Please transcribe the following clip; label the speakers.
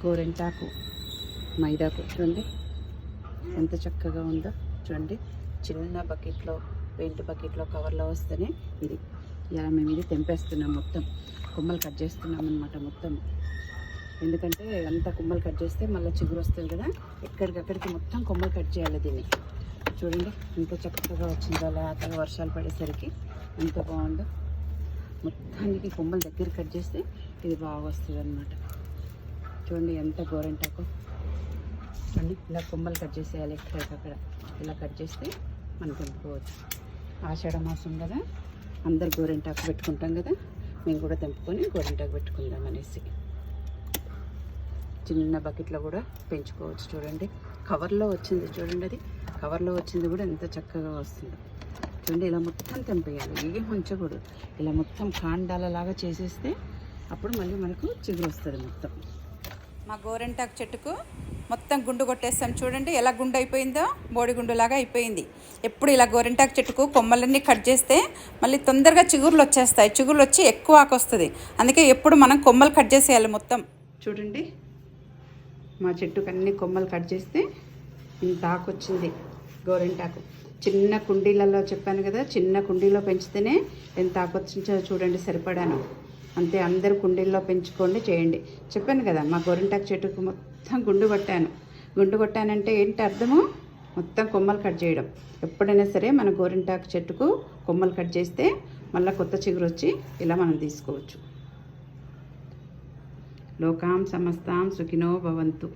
Speaker 1: గోరెంటాకు మైదాకు చూడండి. ఎంత చక్కగా ఉందో చూడండి. చిన్న బకెట్లో పెయింట్ బకెట్లో కవర్లో వస్తేనే ఇది. ఇలా మేము ఇది తెంపేస్తున్నాం మొత్తం. కొమ్మలు కట్ చేస్తున్నాం అనమాట మొత్తం. ఎందుకంటే అంత కొమ్మలు కట్ చేస్తే మళ్ళీ చిగురు వస్తుంది కదా. ఎక్కడికక్కడికి మొత్తం కొమ్మలు కట్ చేయాలి దీన్ని. చూడండి ఎంత చక్కగా వచ్చిందో లేతగా వర్షాలు పడేసరికి ఎంత బాగుందో. మొత్తానికి కొమ్మలు దగ్గర కట్ చేస్తే ఇది బాగా వస్తుంది అనమాట చూడండి ఎంత గోరెంటాకు చూడండి ఇలా కొమ్మలు కట్ చేసేయాలి ఎక్కడికక్కడ ఇలా కట్ చేస్తే మనం తెంపుకోవచ్చు. ఆషాఢ మాసం కదా అందరు గోరెంటాకు పెట్టుకుంటాం కదా మేము కూడా తెంపుకొని గోరెంటాకు పెట్టుకుందాం అనేసి. చిన్న బకెట్లో కూడా పెంచుకోవచ్చు చూడండి. కవర్లో వచ్చింది చూడండి అది. కవర్లో వచ్చింది కూడా ఎంత చక్కగా వస్తుంది. చూడండి ఇలా మొత్తం తెంపేయాలి. ఏం ఉంచకూడదు. ఇలా మొత్తం కాండాలలాగా చేసేస్తే అప్పుడు మళ్ళీ మనకు చిగురు వస్తుంది మొత్తం.
Speaker 2: మా గోరెంటాకు చెట్టుకు మొత్తం గుండు కొట్టేస్తాం. చూడండి ఎలా గుండు అయిపోయిందో? బోడి గుండులాగా అయిపోయింది. ఎప్పుడు ఇలా గోరెంటాకు చెట్టుకు కొమ్మలన్నీ కట్ చేస్తే మళ్ళీ తొందరగా చిగుర్లు వచ్చేస్తాయి. చిగుర్లు వచ్చి ఎక్కువ ఆకొస్తుంది అందుకే ఎప్పుడు మనం కొమ్మలు కట్ చేసేయాలి మొత్తం.
Speaker 1: చూడండి మా చెట్టుకు అన్ని కొమ్మలు కట్ చేస్తే ఇంత ఆకు వచ్చింది గోరింటాకు. చిన్న కుండీలలో చెప్పాను కదా చిన్న కుండీలో పెంచితేనే ఎంత ఆకు వచ్చిందో చూడండి సరిపడాను. అంతే అందరు కుండీల్లో పెంచుకోండి చేయండి. చెప్పాను కదా మా గోరింటాకు చెట్టుకు మొత్తం గుండు కొట్టాను. గుండు కొట్టానంటే ఏంటి అర్థము? మొత్తం కొమ్మలు కట్ చేయడం. ఎప్పుడైనా సరే మన గోరింటాకు చెట్టుకు కొమ్మలు కట్ చేస్తే మళ్ళీ కొత్త చిగురు వచ్చి ఇలా మనం తీసుకోవచ్చు. లోకాం సమస్తాం సుఖినో భవంతు.